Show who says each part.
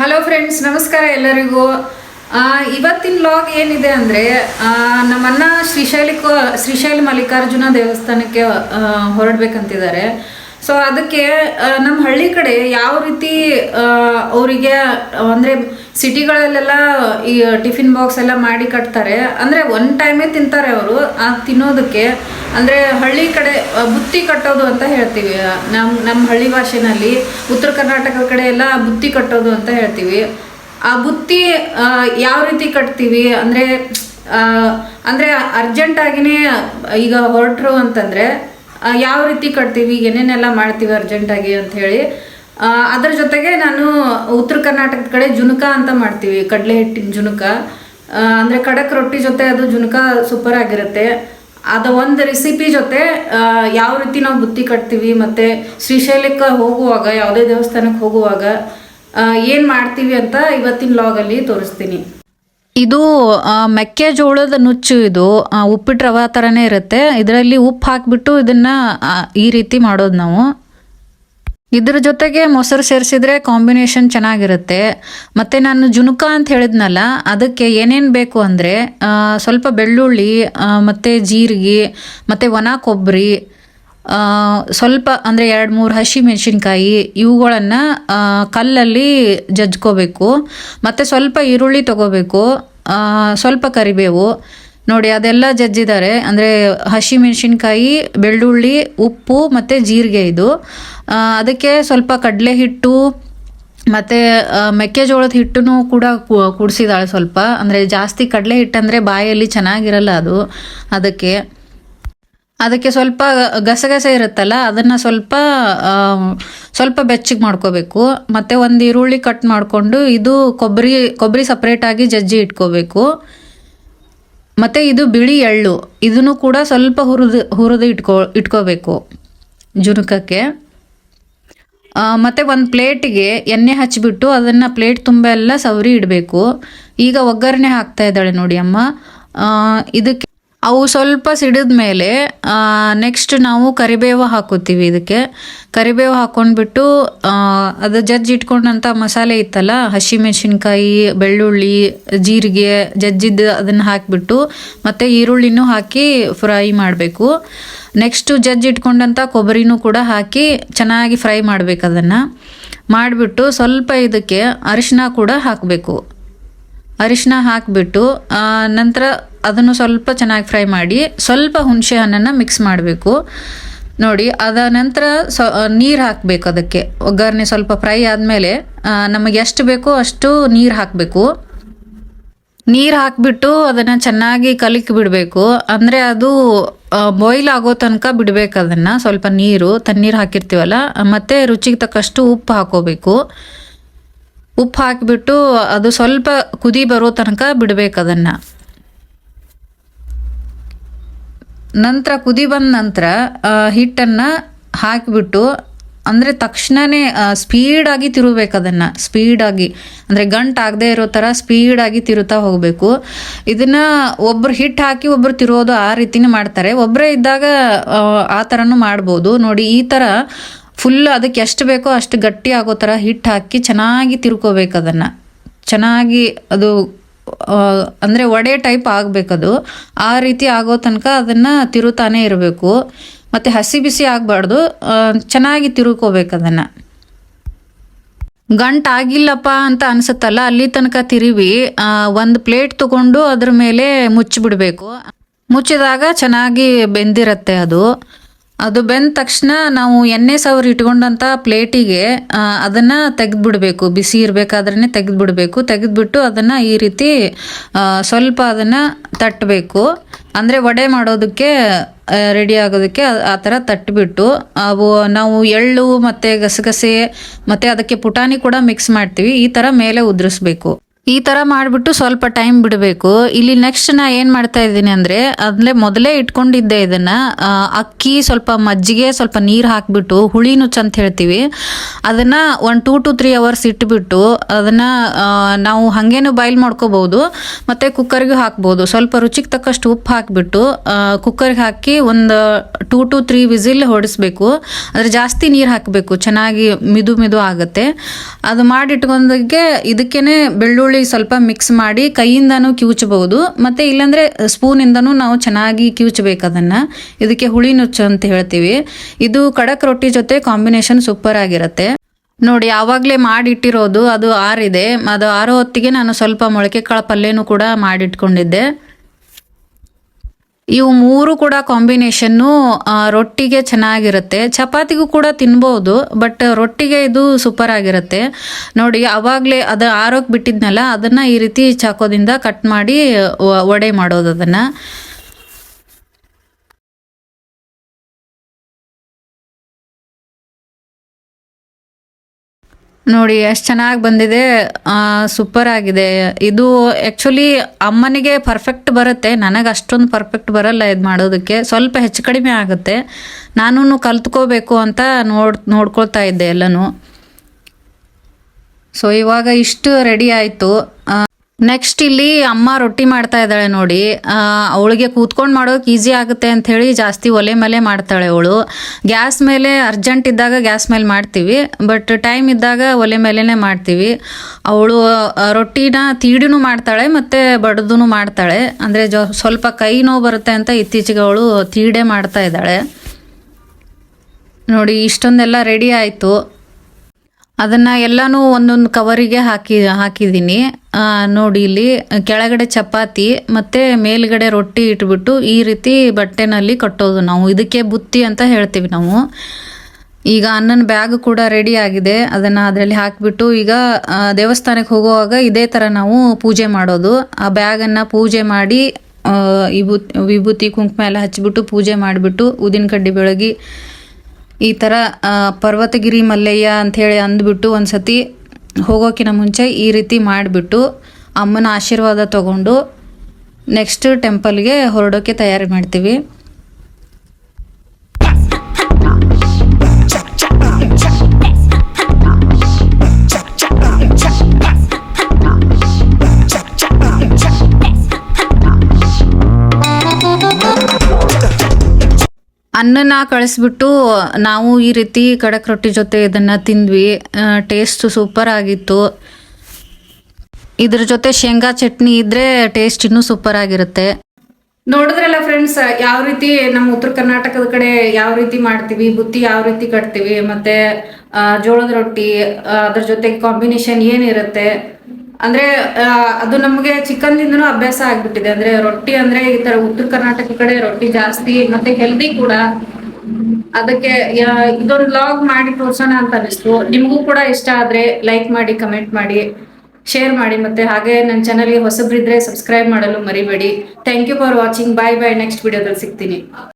Speaker 1: Hello friends ನಮಸ್ಕಾರ ಎಲ್ಲರಿಗೂ. ಇವತ್ತಿನ ಲಾಗ್ ಏನಿದೆ ಅಂದರೆ ನಮ್ಮನ್ನ ಶ್ರೀಶೈಲಿಕ ಶ್ರೀಶೈಲ ಮಲ್ಲಿಕಾರ್ಜುನ ದೇವಸ್ಥಾನಕ್ಕೆ ಹೊರಡ್ಬೇಕಂತಿದ್ದಾರೆ. ಸೊ ಅದಕ್ಕೆ ನಮ್ಮ ಹಳ್ಳಿ ಕಡೆ ಯಾವ ರೀತಿ ಅವರಿಗೆ, ಅಂದರೆ ಸಿಟಿಗಳಲ್ಲೆಲ್ಲ ಈ ಟಿಫಿನ್ ಬಾಕ್ಸ್ ಎಲ್ಲ ಮಾಡಿ ಕಟ್ತಾರೆ, ಅಂದರೆ ಒನ್ ಟೈಮೇ ತಿಂತಾರೆ ಅವರು, ಆ ತಿನ್ನೋದಕ್ಕೆ, ಅಂದರೆ ಹಳ್ಳಿ ಕಡೆ ಬುತ್ತಿ ಕಟ್ಟೋದು ಅಂತ ಹೇಳ್ತೀವಿ. ನಮ್ಮ ನಮ್ಮ ಹಳ್ಳಿ ಭಾಷೆನಲ್ಲಿ ಉತ್ತರ ಕರ್ನಾಟಕ ಕಡೆ ಎಲ್ಲ ಬುತ್ತಿ ಕಟ್ಟೋದು ಅಂತ ಹೇಳ್ತೀವಿ. ಆ ಬುತ್ತಿ ಯಾವ ರೀತಿ ಕಟ್ತೀವಿ, ಅಂದರೆ ಅಂದರೆ ಅರ್ಜೆಂಟಾಗಿಯೇ ಈಗ ಹೊರಟ್ರು ಅಂತಂದರೆ ಯಾವ ರೀತಿ ಕಟ್ತೀವಿ, ಏನೇನೆಲ್ಲ ಮಾಡ್ತೀವಿ ಅರ್ಜೆಂಟಾಗಿ ಅಂತ ಹೇಳಿ ಅದರ ಜೊತೆಗೆ ನಾನು ಉತ್ತರ ಕರ್ನಾಟಕದ ಕಡೆ ಜುನಕ ಅಂತ ಮಾಡ್ತೀವಿ ಕಡಲೆ ಹಿಟ್ಟಿನ ಜುನಕ ಅಂದರೆ ಖಡಕ್ ರೊಟ್ಟಿ ಜೊತೆ ಅದು ಜುನಕ ಸೂಪರ್ ಆಗಿರುತ್ತೆ. ಅದು ಒಂದು ರೆಸಿಪಿ ಜೊತೆ ಯಾವ ರೀತಿ ನಾವು ಬುತ್ತಿ ಕಟ್ತೀವಿ, ಮತ್ತು ಶ್ರೀಶೈಲಕ್ಕೆ ಹೋಗುವಾಗ, ಯಾವುದೇ ದೇವಸ್ಥಾನಕ್ಕೆ ಹೋಗುವಾಗ ಏನ್ ಮಾಡ್ತೀವಿ ಅಂತ ಇವತ್ತಿನ ಲಾಗಲ್ಲಿ ತೋರಿಸ್ತೀನಿ.
Speaker 2: ಇದು ಮೆಕ್ಕೆಜೋಳದ ನುಚ್ಚು ಇದು. ಉಪ್ಪಿಟ್ಟು ರವಾ ಥರನೇ ಇರುತ್ತೆ. ಇದರಲ್ಲಿ ಉಪ್ಪು ಹಾಕಿಬಿಟ್ಟು ಇದನ್ನ ಈ ರೀತಿ ಮಾಡೋದು ನಾವು. ಇದ್ರ ಜೊತೆಗೆ ಮೊಸರು ಸೇರಿಸಿದ್ರೆ ಕಾಂಬಿನೇಷನ್ ಚೆನ್ನಾಗಿರುತ್ತೆ. ಮತ್ತು ನಾನು ಜುನುಕ ಅಂತ ಹೇಳಿದ್ನಲ್ಲ, ಅದಕ್ಕೆ ಏನೇನು ಬೇಕು ಅಂದರೆ ಸ್ವಲ್ಪ ಬೆಳ್ಳುಳ್ಳಿ ಮತ್ತು ಜೀರಿಗೆ, ಮತ್ತು ಒಣ ಕೊಬ್ಬರಿ ಸ್ವಲ್ಪ ಅಂದರೆ ಎರಡು ಮೂರು ಹಸಿ ಮೆಣಸಿನ್ಕಾಯಿ ಇವುಗಳನ್ನು ಕಲ್ಲಲ್ಲಿ ಜಜ್ಕೋಬೇಕು. ಮತ್ತು ಸ್ವಲ್ಪ ಈರುಳ್ಳಿ ತಗೋಬೇಕು. ಸ್ವಲ್ಪ ಕರಿಬೇವು. ನೋಡಿ, ಅದೆಲ್ಲ ಜಜ್ಜಿದ್ದಾರೆ. ಅಂದರೆ ಹಸಿ ಮೆಣಸಿನ್ಕಾಯಿ, ಬೆಳ್ಳುಳ್ಳಿ, ಉಪ್ಪು ಮತ್ತು ಜೀರಿಗೆ ಇದು. ಅದಕ್ಕೆ ಸ್ವಲ್ಪ ಕಡಲೆ ಹಿಟ್ಟು, ಮತ್ತು ಮೆಕ್ಕೆಜೋಳದ ಹಿಟ್ಟನ್ನು ಕೂಡ ಕುಡಿಸಿದಾಳೆ ಸ್ವಲ್ಪ. ಅಂದರೆ ಜಾಸ್ತಿ ಕಡಲೆ ಹಿಟ್ಟಂದರೆ ಬಾಯಲ್ಲಿ ಚೆನ್ನಾಗಿರಲ್ಲ ಅದು. ಅದಕ್ಕೆ ಅದಕ್ಕೆ ಸ್ವಲ್ಪ ಗಸಗಸೆ ಇರುತ್ತಲ್ಲ, ಅದನ್ನು ಸ್ವಲ್ಪ ಸ್ವಲ್ಪ ಬೆಚ್ಚಗೆ ಮಾಡ್ಕೋಬೇಕು. ಮತ್ತು ಒಂದು ಈರುಳ್ಳಿ ಕಟ್ ಮಾಡಿಕೊಂಡು ಇದು ಕೊಬ್ಬರಿ ಕೊಬ್ಬರಿ ಸಪ್ರೇಟಾಗಿ ಜಜ್ಜಿ ಇಟ್ಕೋಬೇಕು. ಮತ್ತು ಇದು ಬಿಳಿ ಎಳ್ಳು, ಇದನ್ನು ಕೂಡ ಸ್ವಲ್ಪ ಹುರಿದು ಹುರಿದು ಇಟ್ಕೋ, ಇಟ್ಕೋಬೇಕು ಜುನುಕಕ್ಕೆ. ಮತ್ತು ಒಂದು ಪ್ಲೇಟಿಗೆ ಎಣ್ಣೆ ಹಚ್ಚಿಬಿಟ್ಟು ಅದನ್ನು ಪ್ಲೇಟ್ ತುಂಬ ಎಲ್ಲ ಸವರಿ ಇಡಬೇಕು. ಈಗ ಒಗ್ಗರಣೆ ಹಾಕ್ತಾ ಇದ್ದಾಳೆ ನೋಡಿ ಅಮ್ಮ. ಇದಕ್ಕೆ ಅವು ಸ್ವಲ್ಪ ಸಿಡಿದ ಮೇಲೆ ನೆಕ್ಸ್ಟ್ ನಾವು ಕರಿಬೇವು ಹಾಕೋತೀವಿ ಇದಕ್ಕೆ. ಕರಿಬೇವು ಹಾಕೊಂಡ್ಬಿಟ್ಟು ಅದು ಜಜ್ಜಿ ಇಟ್ಕೊಂಡಂಥ ಮಸಾಲೆ ಇತ್ತಲ್ಲ, ಹಸಿಮೆಣಸಿನ್ಕಾಯಿ, ಬೆಳ್ಳುಳ್ಳಿ, ಜೀರಿಗೆ ಜಜ್ಜಿದ್ದು ಅದನ್ನು ಹಾಕಿಬಿಟ್ಟು, ಮತ್ತು ಈರುಳ್ಳಿನೂ ಹಾಕಿ ಫ್ರೈ ಮಾಡಬೇಕು. ನೆಕ್ಸ್ಟು ಜಜ್ಜಿ ಇಟ್ಕೊಂಡಂಥ ಕೊಬ್ಬರಿನೂ ಕೂಡ ಹಾಕಿ ಚೆನ್ನಾಗಿ ಫ್ರೈ ಮಾಡಬೇಕು ಅದನ್ನು. ಮಾಡಿಬಿಟ್ಟು ಸ್ವಲ್ಪ ಇದಕ್ಕೆ ಅರಿಶಿನ ಕೂಡ ಹಾಕಬೇಕು. ಅರಿಶಿನ ಹಾಕಿಬಿಟ್ಟು ನಂತರ ಅದನ್ನು ಸ್ವಲ್ಪ ಚೆನ್ನಾಗಿ ಫ್ರೈ ಮಾಡಿ ಸ್ವಲ್ಪ ಹುಣಸೆ ಹಣ್ಣನ್ನು ಮಿಕ್ಸ್ ಮಾಡಬೇಕು. ನೋಡಿ, ಅದ ನಂತರ ಸ ನೀರು ಹಾಕಬೇಕು ಅದಕ್ಕೆ. ಒಗ್ಗರಣೆ ಸ್ವಲ್ಪ ಫ್ರೈ ಆದಮೇಲೆ ನಮಗೆ ಎಷ್ಟು ಬೇಕೋ ಅಷ್ಟು ನೀರು ಹಾಕಬೇಕು. ನೀರು ಹಾಕಿಬಿಟ್ಟು ಅದನ್ನು ಚೆನ್ನಾಗಿ ಕಲಿಕ್ ಬಿಡಬೇಕು. ಅಂದರೆ ಅದು ಬಾಯ್ಲ್ ಆಗೋ ತನಕ ಬಿಡಬೇಕು ಅದನ್ನು. ಸ್ವಲ್ಪ ನೀರು, ತಣ್ಣೀರು ಹಾಕಿರ್ತೀವಲ್ಲ, ಮತ್ತು ರುಚಿಗೆ ತಕ್ಕಷ್ಟು ಉಪ್ಪು ಹಾಕೋಬೇಕು. ಉಪ್ಪು ಹಾಕಿಬಿಟ್ಟು ಅದು ಸ್ವಲ್ಪ ಕುದಿ ಬರೋ ತನಕ ಬಿಡಬೇಕು ಅದನ್ನು. ನಂತರ ಕುದಿ ಬಂದ ನಂತರ ಹಿಟ್ಟನ್ನು ಹಾಕಿಬಿಟ್ಟು, ಅಂದರೆ ತಕ್ಷಣವೇ ಸ್ಪೀಡಾಗಿ ತಿರುಗಬೇಕು ಅದನ್ನು. ಸ್ಪೀಡಾಗಿ. ಅಂದರೆ ಗಂಟು ಆಗದೆ ಇರೋ ಥರ ಸ್ಪೀಡಾಗಿ ತಿರುತ್ತಾ ಹೋಗಬೇಕು. ಇದನ್ನು ಒಬ್ರು ಹಿಟ್ಟು ಹಾಕಿ ಒಬ್ಬರು ತಿರುವುದು ಆ ರೀತಿನೇ ಮಾಡ್ತಾರೆ. ಒಬ್ಬರೇ ಇದ್ದಾಗ, ಆ ಥರನೂ ಮಾಡ್ಬೋದು. ನೋಡಿ, ಈ ಥರ ಫುಲ್ ಅದಕ್ಕೆ ಎಷ್ಟು ಬೇಕೋ ಅಷ್ಟು ಗಟ್ಟಿ ಆಗೋ ಥರ ಹಿಟ್ಟು ಹಾಕಿ ಚೆನ್ನಾಗಿ ತಿರ್ಕೋಬೇಕು ಅದನ್ನು. ಚೆನ್ನಾಗಿ ಅದು ಅಂದರೆ ವಡೆ ಟೈಪ್ ಆಗಬೇಕದು. ಆ ರೀತಿ ಆಗೋ ತನಕ ಅದನ್ನು ತಿರುತಾನೇ ಇರಬೇಕು. ಮತ್ತು ಹಸಿ ಬಿಸಿ ಆಗಬಾರ್ದು. ಚೆನ್ನಾಗಿ ತಿರುಕೋಬೇಕು ಅದನ್ನು. ಗಂಟಾಗಿಲ್ಲಪ್ಪ ಅಂತ ಅನ್ಸುತ್ತಲ್ಲ, ಅಲ್ಲಿ ತನಕ ತಿರುವಿ. ಒಂದು ಪ್ಲೇಟ್ ತಗೊಂಡು ಅದ್ರ ಮೇಲೆ ಮುಚ್ಚಿಬಿಡಬೇಕು. ಮುಚ್ಚಿದಾಗ ಚೆನ್ನಾಗಿ ಬೆಂದಿರತ್ತೆ ಅದು. ಅದು ಬೆಂದ ತಕ್ಷಣ ನಾವು ಎಣ್ಣೆ ಸವರ್ ಇಟ್ಕೊಂಡಂಥ ಪ್ಲೇಟಿಗೆ ಅದನ್ನು ತೆಗೆದು ಬಿಡಬೇಕು ಬಿಸಿ ಇರಬೇಕಾದ್ರೆ ತೆಗೆದ್ಬಿಡ್ಬೇಕು. ತೆಗೆದ್ಬಿಟ್ಟು ಅದನ್ನ ಈ ರೀತಿ ಸ್ವಲ್ಪ ಅದನ್ನ ತಟ್ಟಬೇಕು ಅಂದರೆ ವಡೆ ಮಾಡೋದಕ್ಕೆ ರೆಡಿ ಆಗೋದಕ್ಕೆ ಆ ಥರ ತಟ್ಟಿಬಿಟ್ಟು ಅವು, ನಾವು ಎಳ್ಳು ಮತ್ತು ಗಸಗಸೆ ಮತ್ತು ಅದಕ್ಕೆ ಪುಟಾಣಿ ಕೂಡ ಮಿಕ್ಸ್ ಮಾಡ್ತೀವಿ. ಈ ಥರ ಮೇಲೆ ಉದುರಿಸ್ಬೇಕು. ಈ ಥರ ಮಾಡಿಬಿಟ್ಟು ಸ್ವಲ್ಪ ಟೈಮ್ ಬಿಡಬೇಕು. ಇಲ್ಲಿ ನೆಕ್ಸ್ಟ್ ನಾ ಏನು ಮಾಡ್ತಾ ಇದ್ದೀನಿ ಅಂದರೆ ಅದನ್ನೇ ಮೊದಲೇ ಇಟ್ಕೊಂಡಿದ್ದೆ ಇದನ್ನು. ಅಕ್ಕಿ ಸ್ವಲ್ಪ ಮಜ್ಜಿಗೆ ಸ್ವಲ್ಪ ನೀರು ಹಾಕಿಬಿಟ್ಟು, ಹುಳಿ ನುಚ್ಚು ಅಂತ ಹೇಳ್ತೀವಿ. ಅದನ್ನು ಒಂದು ಟೂ ಟು ತ್ರೀ ಅವರ್ಸ್ ಇಟ್ಬಿಟ್ಟು, ಅದನ್ನು ನಾವು ಹಾಗೇನು ಬಾಯ್ಲ್ ಮಾಡ್ಕೋಬೋದು, ಮತ್ತು ಕುಕ್ಕರ್ಗೆ ಹಾಕ್ಬೋದು. ಸ್ವಲ್ಪ ರುಚಿಗೆ ತಕ್ಕಷ್ಟು ಉಪ್ಪು ಹಾಕಿಬಿಟ್ಟು ಕುಕ್ಕರ್ಗೆ ಹಾಕಿ ಒಂದು ಟೂ ಟು ತ್ರೀ ವಿಸಿಲ್ ಹೊಡಿಸ್ಬೇಕು. ಅಂದರೆ ಜಾಸ್ತಿ ನೀರು ಹಾಕಬೇಕು. ಚೆನ್ನಾಗಿ ಮಿದು ಮಿದು ಆಗುತ್ತೆ. ಅದು ಮಾಡಿಟ್ಕೊಂಡಾಗೆ ಇದಕ್ಕೇನೆ ಬೆಳ್ಳುಳ್ಳಿ ಸ್ವಲ್ಪ ಮಿಕ್ಸ್ ಮಾಡಿ ಕೈಯಿಂದನೂ ಕಿವುಚಬಹುದು. ಮತ್ತು ಸ್ಪೂನ್ ಸ್ಪೂನಿಂದನೂ ನಾವು ಚೆನ್ನಾಗಿ ಕಿವುಚಬೇಕು ಅದನ್ನ. ಇದಕ್ಕೆ ಹುಳಿ ನುಚ್ಚು ಅಂತ ಹೇಳ್ತೀವಿ. ಇದು ಕಡಕ್ ರೊಟ್ಟಿ ಜೊತೆ ಕಾಂಬಿನೇಷನ್ ಸೂಪರ್ ಆಗಿರುತ್ತೆ. ನೋಡಿ, ಯಾವಾಗಲೇ ಮಾಡಿಟ್ಟಿರೋದು ಅದು ಆರಿದೆ. ಅದು ಆರೋ ಹೊತ್ತಿಗೆ ನಾನು ಸ್ವಲ್ಪ ಮೊಳಕೆ ಕಾಳು ಪಲ್ಯನೂ ಕೂಡ ಮಾಡಿಟ್ಕೊಂಡಿದ್ದೆ. ಇವು ಮೂರು ಕೂಡ ಕಾಂಬಿನೇಷನ್ನು ರೊಟ್ಟಿಗೆ ಚೆನ್ನಾಗಿರುತ್ತೆ. ಚಪಾತಿಗೂ ಕೂಡ ತಿನ್ಬೋದು, ಬಟ್ ರೊಟ್ಟಿಗೆ ಇದು ಸೂಪರ್ ಆಗಿರುತ್ತೆ ನೋಡಿ, ಅವಾಗಲೇ ಅದು ಆರೋಗ್ಯ ಬಿಟ್ಟಿದ್ನಲ್ಲ ಅದನ್ನು ಈ ರೀತಿ ಚಾಕೋದಿಂದ ಕಟ್ ಮಾಡಿ ವಡೆ ಮಾಡೋದು ಅದನ್ನು ನೋಡಿ, ಎಷ್ಟು ಚೆನ್ನಾಗಿ ಬಂದಿದೆ. ಸೂಪರ್ ಆಗಿದೆ. ಇದು ಆ್ಯಕ್ಚುಲಿ ಅಮ್ಮನಿಗೆ ಪರ್ಫೆಕ್ಟ್ ಬರುತ್ತೆ. ನನಗೆ ಅಷ್ಟೊಂದು ಪರ್ಫೆಕ್ಟ್ ಬರಲ್ಲ ಇದು ಮಾಡೋದಕ್ಕೆ. ಸ್ವಲ್ಪ ಹೆಚ್ಚು ಕಡಿಮೆ ಆಗುತ್ತೆ. ನಾನು ಕಲ್ತ್ಕೋಬೇಕು ಅಂತ ನೋಡ್, ನೋಡ್ಕೊಳ್ತಾ ಇದ್ದೆ ಎಲ್ಲನೂ. ಸೊ ಇವಾಗ ಇಷ್ಟು ರೆಡಿ ಆಯಿತು. ನೆಕ್ಸ್ಟ್ ಇಲ್ಲಿ ಅಮ್ಮ ರೊಟ್ಟಿ ಮಾಡ್ತಾ ಇದ್ದಾಳೆ ನೋಡಿ. ಅವಳಿಗೆ ಕೂತ್ಕೊಂಡು ಮಾಡೋಕೆ ಈಸಿ ಆಗುತ್ತೆ ಅಂತ ಹೇಳಿ ಜಾಸ್ತಿ ಒಲೆ ಮೇಲೆ ಮಾಡ್ತಾಳೆ ಅವಳು. ಗ್ಯಾಸ್ ಮೇಲೆ ಅರ್ಜೆಂಟ್ ಇದ್ದಾಗ ಗ್ಯಾಸ್ ಮೇಲೆ ಮಾಡ್ತೀವಿ ಬಟ್ ಟೈಮ್ ಇದ್ದಾಗ ಒಲೆ ಮೇಲೇ ಮಾಡ್ತೀವಿ. ಅವಳು ರೊಟ್ಟಿನ ತೀಡಿನೂ ಮಾಡ್ತಾಳೆ, ಮತ್ತು ಬಡದೂ ಮಾಡ್ತಾಳೆ. ಅಂದರೆ ಜೊ, ಸ್ವಲ್ಪ ಕೈ ನೋವು ಬರುತ್ತೆ ಅಂತ ಇತ್ತೀಚೆಗೆ ಅವಳು ತೀಡೆ ಮಾಡ್ತಾ ಇದ್ದಾಳೆ. ನೋಡಿ, ಇಷ್ಟೊಂದೆಲ್ಲ ರೆಡಿ ಆಯಿತು. ಅದನ್ನು ಎಲ್ಲಾನು ಒಂದೊಂದು ಕವರಿಗೆ ಹಾಕಿ, ಹಾಕಿದ್ದೀನಿ. ನೋಡಿ ಇಲ್ಲಿ, ಕೆಳಗಡೆ ಚಪಾತಿ, ಮತ್ತೆ ಮೇಲ್ಗಡೆ ರೊಟ್ಟಿ ಇಟ್ಬಿಟ್ಟು ಈ ರೀತಿ ಬಟ್ಟೆನಲ್ಲಿ ಕಟ್ಟೋದು ನಾವು. ಇದಕ್ಕೆ ಬುತ್ತಿ ಅಂತ ಹೇಳ್ತೀವಿ ನಾವು. ಈಗ ಅನ್ನನ ಬ್ಯಾಗ್ ಕೂಡ ರೆಡಿ ಆಗಿದೆ. ಅದನ್ನು ಅದರಲ್ಲಿ ಹಾಕಿಬಿಟ್ಟು ಈಗ ದೇವಸ್ಥಾನಕ್ಕೆ ಹೋಗುವಾಗ ಇದೇ ಥರ ನಾವು ಪೂಜೆ ಮಾಡೋದು. ಆ ಬ್ಯಾಗನ್ನು ಪೂಜೆ ಮಾಡಿ ವಿಭೂತಿ ಕುಂಕುಮ ಎಲ್ಲ ಹಚ್ಚಿಬಿಟ್ಟು ಪೂಜೆ ಮಾಡಿಬಿಟ್ಟು ಉದಿನ ಕಡ್ಡಿ ಬೆಳಗಿ ಈ ಥರ ಪರ್ವತಗಿರಿ ಮಲ್ಲಯ್ಯ ಅಂಥೇಳಿ ಅಂದ್ಬಿಟ್ಟು ಒಂದು ಸತಿ ಮುಂಚೆ ಈ ರೀತಿ ಮಾಡಿಬಿಟ್ಟು ಅಮ್ಮನ ಆಶೀರ್ವಾದ ತಗೊಂಡು ನೆಕ್ಸ್ಟ್ ಟೆಂಪಲ್ಗೆ ಹೊರಡೋಕೆ ತಯಾರಿ ಮಾಡ್ತೀವಿ. ಅನ್ನನ ಕಳಿಸ್ಬಿಟ್ಟು, ನಾವು ಈ ರೀತಿ ಕಡಕ್ ರೊಟ್ಟಿ ಜೊತೆ ಇದನ್ನು ತಿಂದ್ವಿ. ಟೇಸ್ಟ್ ಸೂಪರ್ ಆಗಿತ್ತು. ಇದ್ರ ಜೊತೆ ಶೇಂಗಾ ಚಟ್ನಿ ಇದ್ರೆ ಟೇಸ್ಟ್ ಇನ್ನೂ ಸೂಪರ್ ಆಗಿರುತ್ತೆ.
Speaker 1: ನೋಡಿದ್ರಲ್ಲ ಫ್ರೆಂಡ್ಸ್ ಯಾವ ರೀತಿ ನಮ್ಮ ಉತ್ತರ ಕರ್ನಾಟಕದ ಕಡೆ ಯಾವ ರೀತಿ ಮಾಡ್ತೀವಿ, ಬುತ್ತಿ ಯಾವ ರೀತಿ ಕಟ್ತೀವಿ, ಮತ್ತೆ ಜೋಳದ ರೊಟ್ಟಿ ಅದ್ರ ಜೊತೆ ಕಾಂಬಿನೇಷನ್ ಏನಿರುತ್ತೆ ಅಂದ್ರೆ ಅದು ನಮಗೆ ಚಿಕ್ಕಂದಿಂದನು ಅಭ್ಯಾಸ ಆಗ್ಬಿಟ್ಟಿದೆ. ಅಂದ್ರೆ ರೊಟ್ಟಿ ಅಂದ್ರೆ ಈ ತರ ಉತ್ತರ ಕರ್ನಾಟಕ ಕಡೆ ರೊಟ್ಟಿ ಜಾಸ್ತಿ, ಮತ್ತೆ ಹೆಲ್ದಿ ಕೂಡ. ಅದಕ್ಕೆ ಇದೊಂದು ಲಾಗ್ ಮಾಡಿ ತೋರ್ಸೋಣ ಅಂತ ಅನಿಸ್ತು ನಿಮಗೂ ಕೂಡ ಇಷ್ಟ ಆದ್ರೆ ಲೈಕ್ ಮಾಡಿ ಕಮೆಂಟ್ ಮಾಡಿ ಶೇರ್ ಮಾಡಿ, ಮತ್ತೆ ಹಾಗೆ ನನ್ನ ಚಾನಲ್ಗೆ ಹೊಸಬ್ರಿದ್ರೆ ಸಬ್ಸ್ಕ್ರೈಬ್ ಮಾಡಲು ಮರಿಬೇಡಿ. Thank you for watching bye bye next ವಿಡಿಯೋದಲ್ಲಿ ಸಿಗ್ತೀನಿ.